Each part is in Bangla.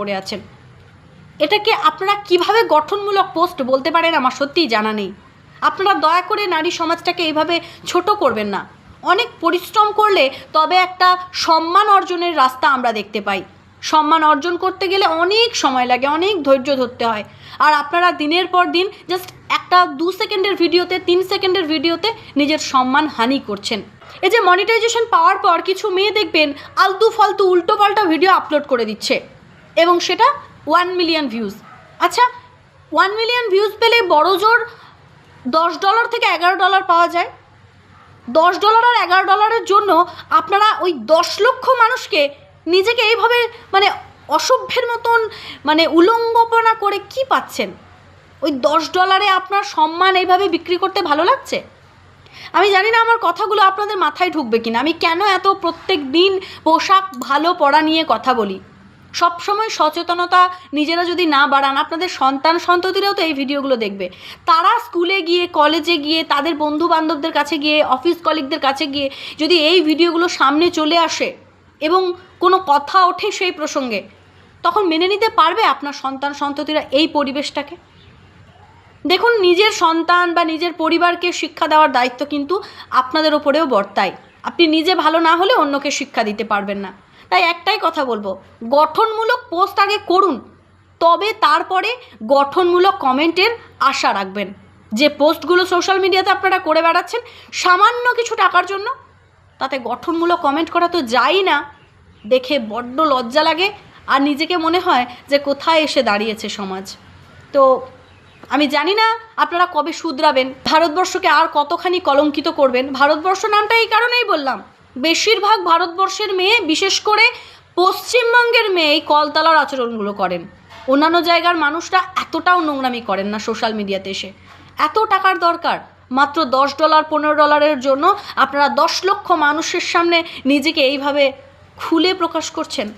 পড়ে আছেন। এটাকে আপনারা কীভাবে গঠনমূলক পোস্ট বলতে পারেন আমার সত্যিই জানা নেই। আপনারা দয়া করে নারী সমাজটাকে এইভাবে ছোট করবেন না। অনেক পরিশ্রম করলে তবে একটা সম্মান অর্জনের রাস্তা আমরা দেখতে পাই। সম্মান অর্জন করতে গেলে অনেক সময় লাগে, অনেক ধৈর্য ধরতে হয়। আর আপনারা দিনের পর দিন জাস্ট একটা দু সেকেন্ডের ভিডিওতে, তিন সেকেন্ডের ভিডিওতে নিজের সম্মান হানি করছেন। এই যে মনিটাইজেশন পাওয়ার পর কিছু মেয়ে দেখবেন আলতু ফালতু উল্টো পাল্টা ভিডিও আপলোড করে দিচ্ছে। এবং সেটা ওয়ান মিলিয়ন ভিউজ আচ্ছা ওয়ান মিলিয়ন ভিউজ পেলে বড় জোর দশ ডলার থেকে এগারো ডলার পাওয়া যায়। দশ ডলার আর এগারো ডলারের জন্য আপনারা ওই দশ লক্ষ মানুষকে নিজেকে এইভাবে মানে অসভ্যের মতন মানে উলঙ্গপনা করে কি পাচ্ছেন? ওই দশ ডলারে আপনার সম্মান এইভাবে বিক্রি করতে ভালো লাগছে? আমি জানি না আমার কথাগুলো আপনাদের মাথায় ঢুকবে কিনা। আমি কেন এত প্রত্যেক দিন পোশাক ভালো পড়া নিয়ে কথা বলি? সব সময় সচেতনতা নিজেরা যদি না বাড়ান, আপনাদের সন্তান সন্ততিরাও তো এই ভিডিওগুলো দেখবে। তারা স্কুলে গিয়ে, কলেজে গিয়ে, তাদের বন্ধু বান্ধবদের কাছে গিয়ে, অফিস কলিগদের কাছে গিয়ে যদি এই ভিডিওগুলো সামনে চলে আসে এবং কোনো কথা ওঠে সেই প্রসঙ্গে, তখন মেনে নিতে পারবে আপনার সন্তান সন্ততিরা এই পরিবেশটাকে? দেখুন, নিজের সন্তান বা নিজের পরিবারকে শিক্ষা দেওয়ার দায়িত্ব কিন্তু আপনাদের ওপরেও বর্তায়। আপনি নিজে ভালো না হলে অন্যকে শিক্ষা দিতে পারবেন না। তাই একটাই কথা বলব, গঠনমূলক পোস্ট আগে করুন, তবে তারপরে গঠনমূলক কমেন্টের আশা রাখবেন। যে পোস্টগুলো সোশ্যাল মিডিয়াতে আপনারা করে বেড়াচ্ছেন, সামান্য কিছু টাকার জন্য, তাতে গঠনমূলক কমেন্ট করা তো যাই না, দেখে বড্ড লজ্জা লাগে, আর নিজেকে মনে হয় যে কোথায় এসে দাঁড়িয়েছে সমাজ। তো আমি জানি না আপনারা কবে শুধরাবেন, ভারতবর্ষকে আর কতখানি কলঙ্কিত করবেন, ভারতবর্ষ নামটা এই কারণেই বললাম বেশিরভাগ ভারতবর্ষের মেয়ে, বিশেষ করে পশ্চিমবঙ্গের মেয়ে এই কলতলার আচরণগুলো করেন। অন্যান্য জায়গার মানুষরা এতটাও নোংরামি করেন না সোশ্যাল মিডিয়াতে এসে। এত টাকার দরকার, মাত্র দশ ডলার, পনেরো ডলারের জন্য আপনারা দশ লক্ষ মানুষের সামনে নিজেকে এইভাবে খুলে প্রকাশ করছেন।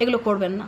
এগুলো করবেন না।